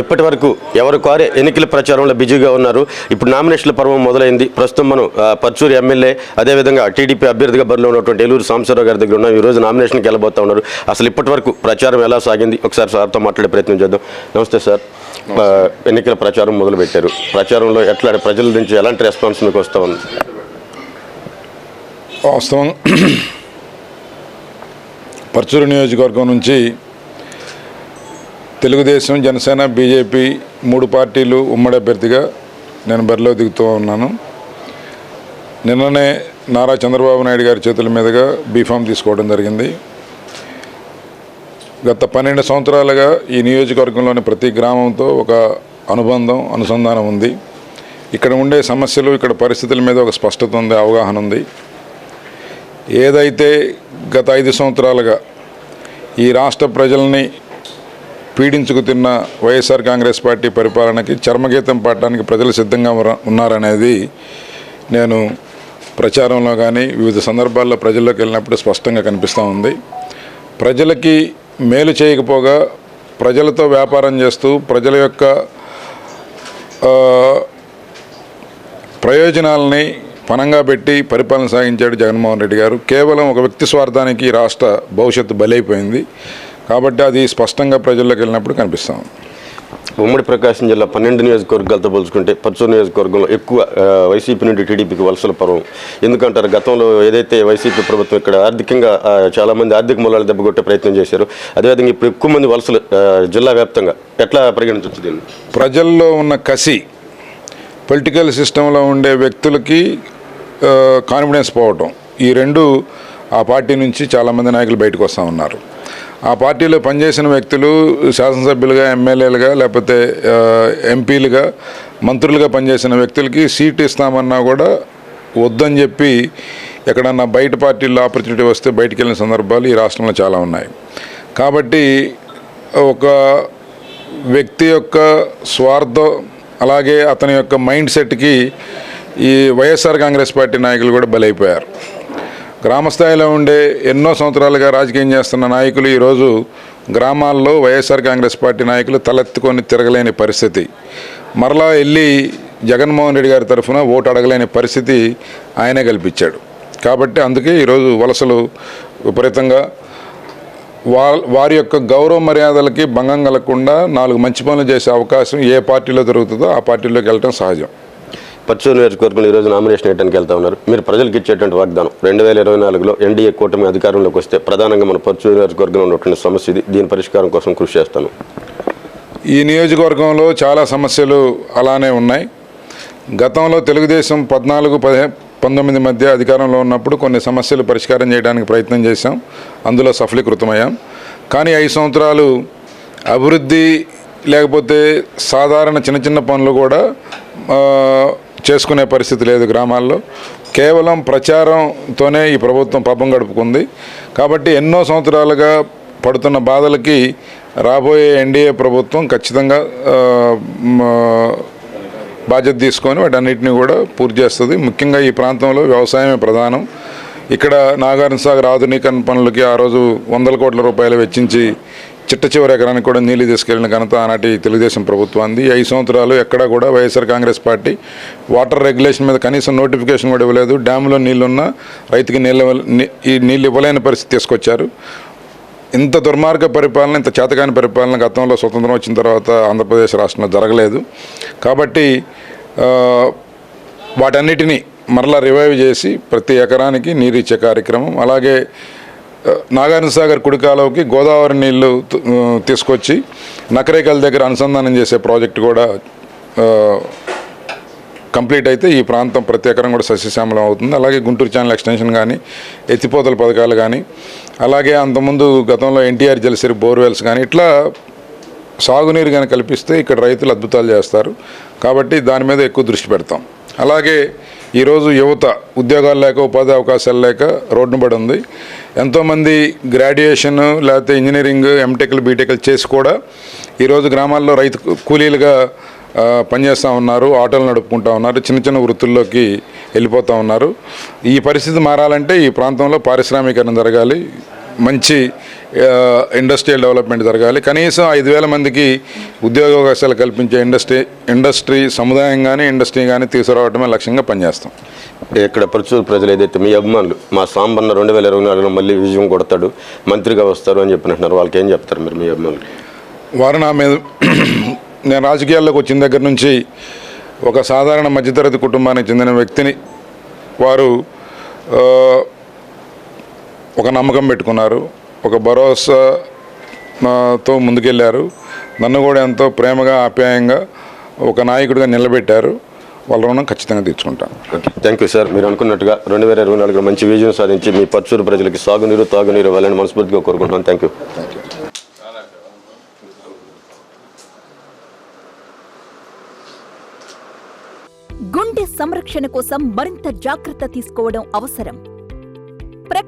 ఇప్పటి వరకు ఎవరు కారే ఎన్నికల ప్రచారంలో బిజీగా ఉన్నారు. ఇప్పుడు నామినేషన్ల పర్వం మొదలైంది. ప్రస్తుతం మనం పర్చూరు ఎమ్మెల్యే అదేవిధంగా టీడీపీ అభ్యర్థిగా బరిలో ఉన్నటువంటి ఏలూరు సాంబశివరావు గారి దగ్గర ఉన్నాం. ఈ రోజు నామినేషన్కి వెళ్ళబోతా ఉన్నారు. అసలు ఇప్పటి వరకు ప్రచారం ఎలా సాగింది? ఒకసారి సార్తో మాట్లాడే ప్రయత్నం చేద్దాం. నమస్తే సార్. ఎన్నికల ప్రచారం మొదలు పెట్టారు ప్రచారంలో ఎట్లా ప్రజల నుంచి ఎలాంటి రెస్పాన్స్ మీకు వస్తా ఉంది? వాస్తవం. పర్చూరు నియోజకవర్గం నుంచి తెలుగుదేశం జనసేన బీజేపీ మూడు పార్టీలు ఉమ్మడి అభ్యర్థిగా నేను బరిలో దిగుతూ ఉన్నాను. నిన్ననే నారా చంద్రబాబు నాయుడు గారి చేతుల మీదుగా బీఫామ్ తీసుకోవడం జరిగింది. గత పన్నెండు సంవత్సరాలుగా ఈ నియోజకవర్గంలోని ప్రతి గ్రామంతో ఒక అనుబంధం అనుసంధానం ఉంది. ఇక్కడ ఉండే సమస్యలు ఇక్కడ పరిస్థితుల మీద ఒక స్పష్టత ఉంది అవగాహన ఉంది. ఏదైతే గత ఐదు సంవత్సరాలుగా ఈ రాష్ట్ర ప్రజల్ని పీడించుకు తిన్న వైఎస్ఆర్ కాంగ్రెస్ పార్టీ పరిపాలనకి చర్మగీతం పాడటానికి ప్రజలు సిద్ధంగా ఉన్నారనేది నేను ప్రచారంలో కానీ వివిధ సందర్భాల్లో ప్రజల్లోకి వెళ్ళినప్పుడు స్పష్టంగా కనిపిస్తూ ఉంది. ప్రజలకి మేలు చేయకపోగా ప్రజలతో వ్యాపారం చేస్తూ ప్రజల యొక్క ప్రయోజనాలని పనంగా పెట్టి పరిపాలన సాగించాడు జగన్మోహన్ రెడ్డి గారు. కేవలం ఒక వ్యక్తి స్వార్థానికి రాష్ట్ర భవిష్యత్తు బలైపోయింది. కాబట్టి అది స్పష్టంగా ప్రజల్లోకి వెళ్ళినప్పుడు కనిపిస్తాం. ఉమ్మడి ప్రకాశం జిల్లా పన్నెండు నియోజకవర్గాలతో పోల్చుకుంటే పర్చూరు నియోజకవర్గంలో ఎక్కువ వైసీపీ నుండి టీడీపీకి వలసల పర్వం. ఎందుకంటారు? గతంలో ఏదైతే వైసీపీ ప్రభుత్వం ఇక్కడ ఆర్థికంగా ఆ, చాలా మంది ఆర్థిక మూలాలు దెబ్బకొట్టే ప్రయత్నం చేశారు అదేవిధంగా ఇప్పుడు ఎక్కువ మంది వలసలు జిల్లా వ్యాప్తంగా ఎట్లా పరిగణించవచ్చు దీన్ని? ప్రజల్లో ఉన్న కసి పొలిటికల్ సిస్టంలో ఉండే వ్యక్తులకి కాన్ఫిడెన్స్ పోవటం. ఈ రెండు ఆ పార్టీ నుంచి చాలామంది నాయకులు బయటకు వస్తూ ఉన్నారు. ఆ పార్టీలో పనిచేసిన వ్యక్తులు శాసనసభ్యులుగా ఎమ్మెల్యేలుగా లేకపోతే ఎంపీలుగా మంత్రులుగా పనిచేసిన వ్యక్తులకి సీట్ ఇస్తామన్నా కూడా వద్దని చెప్పి ఎక్కడన్నా బయట పార్టీల్లో ఆపర్చునిటీ వస్తే బయటికి వెళ్ళిన సందర్భాలు ఈ రాష్ట్రంలో చాలా ఉన్నాయి. కాబట్టి ఒక వ్యక్తి యొక్క స్వార్థం అలాగే అతని యొక్క మైండ్ సెట్కి ఈ వైఎస్ఆర్ కాంగ్రెస్ పార్టీ నాయకులు కూడా బలైపోయారు. గ్రామస్థాయిలో ఉండే ఎన్నో సంవత్సరాలుగా రాజకీయం చేస్తున్న నాయకులు ఈరోజు గ్రామాల్లో వైఎస్ఆర్ కాంగ్రెస్ పార్టీ నాయకులు తలెత్తుకొని తిరగలేని పరిస్థితి. మరలా వెళ్ళి జగన్మోహన్ రెడ్డి గారి తరఫున ఓటు అడగలేని పరిస్థితి ఆయనే కల్పించాడు. కాబట్టి అందుకే ఈరోజు వలసలు విపరీతంగా వా వారి యొక్క గౌరవ మర్యాదలకి భంగం కలగకుండా నాలుగు మంచి పనులు చేసే అవకాశం ఏ పార్టీలో దొరుకుతుందో ఆ పార్టీలోకి వెళ్ళటం సహజం. పచ్చూరు నియోజకవర్గంలో ఈరోజు నామినేషన్ వేయడానికి వెళ్తా ఉన్నారు. మీరు ప్రజలకు ఇచ్చేటువంటి వాగ్దానం. రెండు వేల ఇరవై నాలుగులో ఎన్డీఏ కూటమి అధికారంలోకి వస్తే ప్రధానంగా మన పచ్చూరు నియోజకవర్గంలో ఉన్నటువంటి సమస్య ఇది. దీని పరిష్కారం కోసం కృషి చేస్తాను. ఈ నియోజకవర్గంలో చాలా సమస్యలు అలానే ఉన్నాయి. గతంలో తెలుగుదేశం పద్నాలుగు పదిహే పంతొమ్మిది మధ్య అధికారంలో ఉన్నప్పుడు కొన్ని సమస్యలు పరిష్కారం చేయడానికి ప్రయత్నం చేశాం. అందులో సఫలీకృతమయ్యాం. కానీ ఐదు సంవత్సరాలు అభివృద్ధి లేకపోతే సాధారణ చిన్న చిన్న పనులు కూడా చేసుకునే పరిస్థితి లేదు గ్రామాల్లో. కేవలం ప్రచారంతోనే ఈ ప్రభుత్వం పాపం గడుపుకుంది. కాబట్టి ఎన్నో సంవత్సరాలుగా పడుతున్న బాధలకి రాబోయే ఎన్డీఏ ప్రభుత్వం ఖచ్చితంగా బాధ్యత తీసుకొని వాటన్నిటిని కూడా పూర్తి చేస్తుంది. ముఖ్యంగా ఈ ప్రాంతంలో వ్యవసాయమే ప్రధానం. ఇక్కడ నాగార్జున సాగర్ ఆధునీకరణ పనులకి ఆ రోజు వందల కోట్ల రూపాయలు వెచ్చించి చిట్ట చివరి ఎకరానికి కూడా నీళ్ళు తీసుకెళ్ళిన ఘనత ఆనాటి తెలుగుదేశం ప్రభుత్వాన్ని ఐదు సంవత్సరాలు ఎక్కడా కూడా YSR Congress party water regulation మీద కనీసం నోటిఫికేషన్ కూడా ఇవ్వలేదు. డ్యాములో నీళ్ళున్నా రైతుకి నీళ్ళు ఈ నీళ్ళు ఇవ్వలేని పరిస్థితి తీసుకొచ్చారు. ఇంత దుర్మార్గ పరిపాలన ఇంత చేతకాని పరిపాలన గతంలో స్వతంత్రం వచ్చిన తర్వాత ఆంధ్రప్రదేశ్ రాష్ట్రంలో జరగలేదు. కాబట్టి వాటన్నిటినీ మరలా రివైవ్ చేసి ప్రతి ఎకరానికి నీరు ఇచ్చే కార్యక్రమం అలాగే నాగార్జున సాగర్ కుడికాలువకి గోదావరి నీళ్ళు తీసుకొచ్చి నకరేకల్ దగ్గర అనుసంధానం చేసే ప్రాజెక్టు కూడా కంప్లీట్ అయితే ఈ ప్రాంతం ప్రత్యేకంగా కూడా సస్యశ్యామలం అవుతుంది. అలాగే గుంటూరు ఛానల్ ఎక్స్టెన్షన్ కానీ ఎత్తిపోతల పథకాలు కానీ అలాగే అంతకుముందు గతంలో ఎన్టీఆర్ జలసిరి బోర్వెల్స్ కానీ ఇట్లా సాగునీరు కానీ కల్పిస్తే ఇక్కడ రైతులు అద్భుతాలు చేస్తారు. కాబట్టి దాని మీద ఎక్కువ దృష్టి పెడతాం. అలాగే ఈరోజు యువత ఉద్యోగాలు లేక ఉపాధి అవకాశాలు లేక రోడ్డున పడి ఉంది. ఎంతోమంది గ్రాడ్యుయేషన్ లేకపోతే ఇంజనీరింగ్ ఎంటెక్లు బీటెక్లు చేసి కూడా ఈరోజు గ్రామాల్లో రైతు కూలీలుగా పనిచేస్తూ ఉన్నారు ఆటోలు నడుపుకుంటూ ఉన్నారు చిన్న చిన్న వృత్తుల్లోకి వెళ్ళిపోతూ ఉన్నారు. ఈ పరిస్థితి మారాలంటే ఈ ప్రాంతంలో పారిశ్రామీకరణ జరగాలి. మంచి ఇండస్ట్రియల్ డెవలప్మెంట్ జరగాలి. కనీసం ఐదు వేల మందికి ఉద్యోగ అవకాశాలు కల్పించే ఇండస్ట్రీ ఇండస్ట్రీ సముదాయం కానీ ఇండస్ట్రీ కానీ తీసుకురావడమే లక్ష్యంగా పనిచేస్తాం. ఇక్కడ పరుచూరు ప్రజలు ఏదైతే మీ అభిమానులు మా సాంబన్న రెండు వేల ఇరవై నాలుగులో మళ్ళీ విజయం కొడతాడు మంత్రిగా వస్తారు అని చెప్పినట్టున్నారు. వాళ్ళకి ఏం చెప్తారు మీరు మీ అభిమానులు? వారు నా మీద నేను రాజకీయాల్లోకి వచ్చిన దగ్గర నుంచి ఒక సాధారణ మధ్యతరగతి కుటుంబానికి చెందిన వ్యక్తిని వారు ఒక నమ్మకం పెట్టుకున్నారు. ఒక భరోసా ఆ, తో ముందుకెళ్ళారు నన్ను కూడా ఎంతో ప్రేమగా ఆప్యాయంగా ఒక నాయకుడిగా నిలబెట్టారు. వాళ్ళ రుణం ఖచ్చితంగా తీర్చుకుంటాను ఓకే. Thank you sir. మీరు అనుకున్నట్టుగా రెండు వేల ఇరవై నాలుగులో మంచి విజయం సాధించి మీ పర్చూరు ప్రజలకి సాగునీరు తాగునీరు ఇవ్వాలని మనస్ఫూర్తిగా కోరుకుంటున్నాను థ్యాంక్ యూ. గుండె సంరక్షణ కోసం మరింత జాగ్రత్త తీసుకోవడం అవసరం.